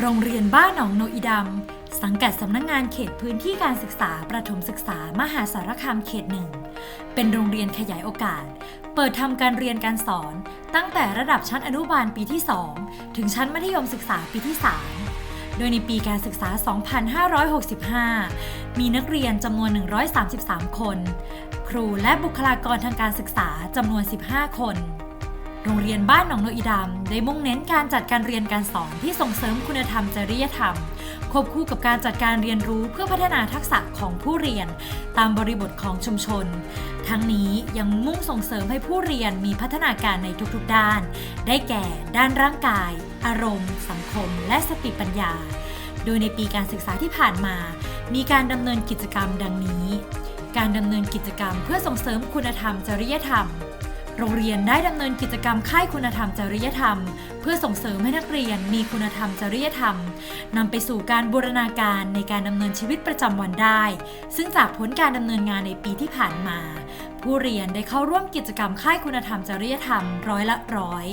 โรงเรียนบ้านหนองโนอีดำสังกัดสำนักงงานเขตพื้นที่การศึกษาประถมศึกษามหาสารคามเขตหนึ่ง เป็นโรงเรียนขยายโอกาส เปิดทำการเรียนการสอนตั้งแต่ระดับชั้นอนุบาลปีที่ 2 ถึงชั้นมัธยมศึกษาปีที่ 3 โดยในปีการศึกษา 2565 มีนักเรียนจำนวน 133 คน ครูและบุคลากรทางการศึกษาจำนวน 15 คน โรงเรียนบ้านหนองโนอีดำได้มุ่งเน้นการจัดการเรียนการสอนที่ส่งเสริมคุณธรรมจริยธรรม ควบคู่กับการจัดการเรียนรู้เพื่อพัฒนาทักษะของผู้เรียน ตามบริบทของชุมชน ทั้งนี้ยังมุ่งส่งเสริมให้ผู้เรียนมีพัฒนาการในทุกๆด้าน ได้แก่ ด้านร่างกาย อารมณ์ สังคม และสติปัญญา โดยในปีการศึกษาที่ผ่านมา มีการดำเนินกิจกรรมดังนี้ การดำเนินกิจกรรมเพื่อส่งเสริมคุณธรรมจริยธรรม โรงเรียนได้ดำเนินกิจกรรมค่ายคุณธรรมจริยธรรม เพื่อส่งเสริมให้นักเรียนมีคุณธรรมจริยธรรมนำไปสู่การบูรณาการในการดำเนินชีวิตประจำวันได้ ซึ่งจากผลการดำเนินงานในปีที่ผ่านมา ผู้เรียนได้เข้าร่วมกิจกรรมค่ายคุณธรรมจริยธรรมร้อยละร้อย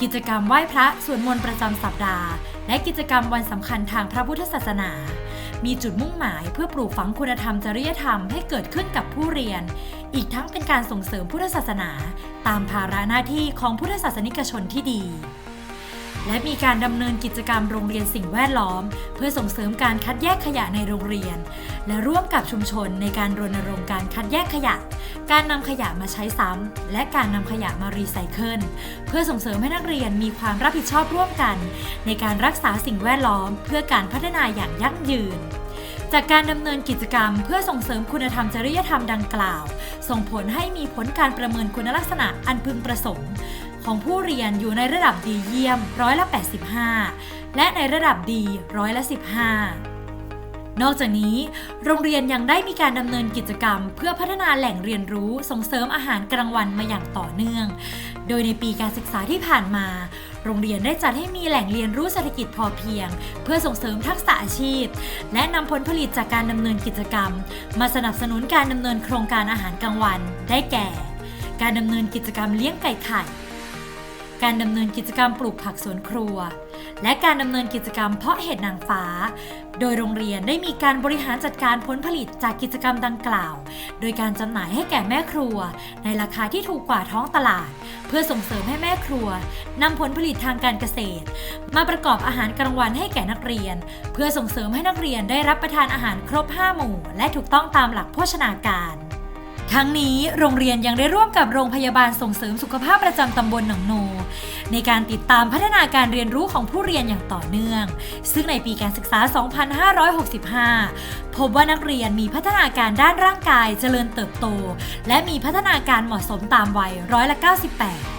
กิจกรรมไหว้พระสวดมนต์ประจำสัปดาห์ และกิจกรรมวันสำคัญทางพระพุทธศาสนา มีจุดมุ่งหมายเพื่อปลูกฝังคุณธรรมจริยธรรมให้เกิดขึ้นกับผู้เรียน อีกทั้งเป็นการส่งเสริมพุทธศาสนา ตามภาระหน้าที่ของพุทธศาสนิกชนที่ดี และมีการดำเนินกิจกรรมโรงเรียนสิ่งแวดล้อม เพื่อส่งเสริมการคัดแยกขยะในโรงเรียน และร่วมกับชุมชนในการรณรงค์การคัดแยกขยะ การนำขยะมาใช้ซ้ำ และการนำขยะมารีไซเคิล เพื่อส่งเสริมให้นักเรียนมีความรับผิดชอบร่วมกัน ในการรักษาสิ่งแวดล้อม เพื่อการพัฒนาอย่างยั่งยืนจากการดำเนินกิจกรรมเพื่อส่งเสริมคุณธรรมจริยธรรมดังกล่าว ส่งผลให้มีผลการประเมินคุณลักษณะอันพึงประสงค์ ของผู้เรียนอยู่ในระดับดีเยี่ยมร้อยละ 85 และในระดับดีร้อยละ 15 นอกจากนี้ โรงเรียนยังได้มีการดำเนินกิจกรรม เพื่อพัฒนาแหล่งเรียนรู้ส่งเสริมอาหารกลางวันมาอย่างต่อเนื่อง โดยในปีการศึกษาที่ผ่านมา โรงเรียนได้จัดให้มีแหล่งเรียนรู้เศรษฐกิจพอเพียง เพื่อส่งเสริมทักษะอาชีพ และนำผลผลิตจากการดำเนินกิจกรรม มาสนับสนุนการดำเนินโครงการอาหารกลางวัน ได้แก่ การดำเนินกิจกรรมเลี้ยงไก่ไข่ การดำเนินกิจกรรมปลูกผักสวนครัว และการดำเนินกิจกรรมเพาะเห็ดนางฟ้า โดยโรงเรียนได้มีการบริหารจัดการผลผลิตจากกิจกรรมดังกล่าว โดยการจำหน่ายให้แก่แม่ครัว ในราคาที่ถูกกว่าท้องตลาด เพื่อส่งเสริมให้แม่ครัวนำผลผลิตทางการเกษตร มาประกอบอาหารกลางวันให้แก่นักเรียน เพื่อส่งเสริมให้นักเรียนได้รับประทานอาหารครบ 5 หมู่ และถูกต้องตามหลักโภชนาการ ทั้งนี้โรงเรียนยังได้ร่วมกับโรงพยาบาลส่งเสริมสุขภาพประจำตำบลหนองโน ในการติดตามพัฒนาการเรียนรู้ของผู้เรียนอย่างต่อเนื่อง ซึ่งในปีการศึกษา 2565 พบว่านักเรียนมีพัฒนาการด้านร่างกายเจริญเติบโต และมีพัฒนาการเหมาะสมตามวัยร้อยละ 98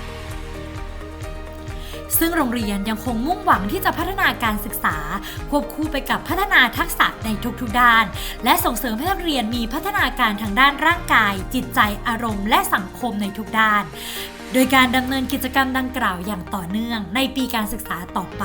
ซึ่งโรงเรียนยังคงมุ่งหวังที่จะพัฒนาการศึกษา ควบคู่ไปกับพัฒนาทักษะในทุกๆด้าน และส่งเสริมให้นักเรียนมีพัฒนาการทางด้านร่างกาย จิตใจอารมณ์ และสังคมในทุกด้าน โดยการดำเนินกิจกรรมดังกล่าวอย่างต่อเนื่องในปีการศึกษาต่อไป